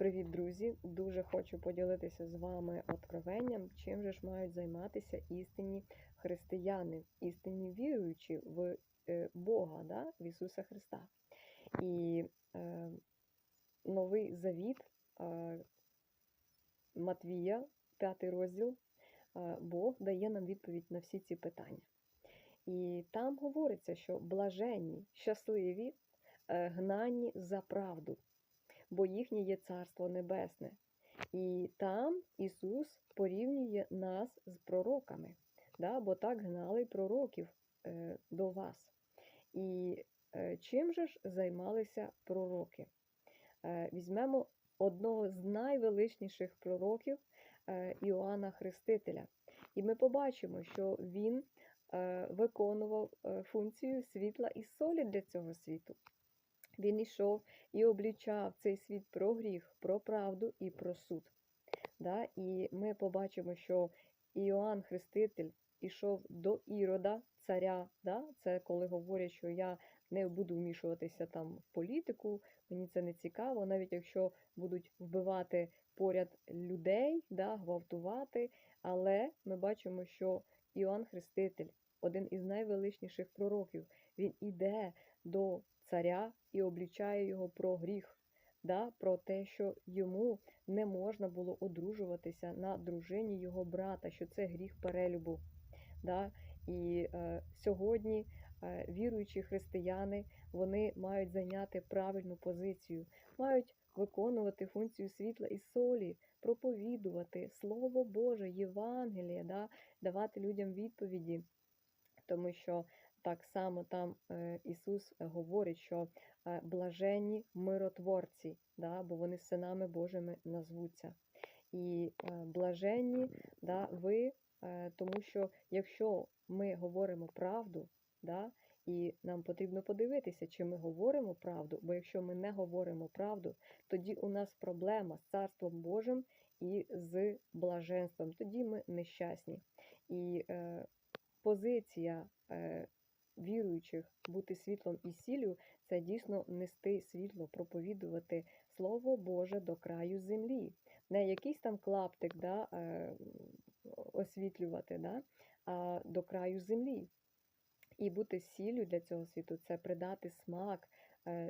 Привіт, друзі! Дуже хочу поділитися з вами откровенням, чим же ж мають займатися істинні християни, істинні віруючі в е, Бога, да? в Ісуса Христа. І е, новий завіт е, Матвія, п'ятий розділ, е, Бог дає нам відповідь на всі ці питання. І там говориться, що блаженні, щасливі, е, гнані за правду бо їхнє є Царство Небесне. І там Ісус порівнює нас з пророками, да? бо так гнали пророків е, до вас. І е, чим же ж займалися пророки? Е, візьмемо одного з найвеличніших пророків е, Іоанна Хрестителя. І ми побачимо, що він е, виконував е, функцію світла і солі для цього світу. Він йшов і облічав цей світ про гріх, про правду і про суд. Да? І ми побачимо, що Іоанн Хреститель ішов до Ірода, царя. Да? Це коли говорять, що я не буду вмішуватися там в політику, мені це не цікаво, навіть якщо будуть вбивати поряд людей, да? гвалтувати. Але ми бачимо, що Іоанн Хреститель, один із найвеличніших пророків, він іде до царя і облічає його про гріх, да, про те, що йому не можна було одружуватися на дружині його брата, що це гріх перелюбу. Да. І е, сьогодні е, віруючі християни вони мають зайняти правильну позицію, мають виконувати функцію світла і солі, проповідувати Слово Боже, Євангеліє, да, давати людям відповіді. Тому що так само там е, Ісус говорить, що е, блаженні миротворці, да, бо вони синами Божими назвуться. І е, блаженні да, ви, тому що якщо ми говоримо правду, да, і нам потрібно подивитися, чи ми говоримо правду, бо якщо ми не говоримо правду, тоді у нас проблема з Царством Божим і з блаженством, тоді ми нещасні. І е, позиція е, віруючих бути світлом і сіллю – це дійсно нести світло, проповідувати Слово Боже до краю землі. Не якийсь там клаптик да, е, освітлювати, да, а до краю землі. І бути сіллю для цього світу це придати смак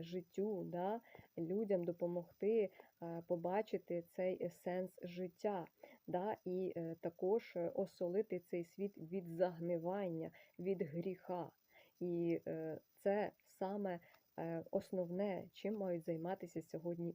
життю, да, людям допомогти е, побачити цей сенс життя, да, і також осолити цей світ від загнивання, від гріха. І е, це саме е, основне, чим мають займатися сьогодні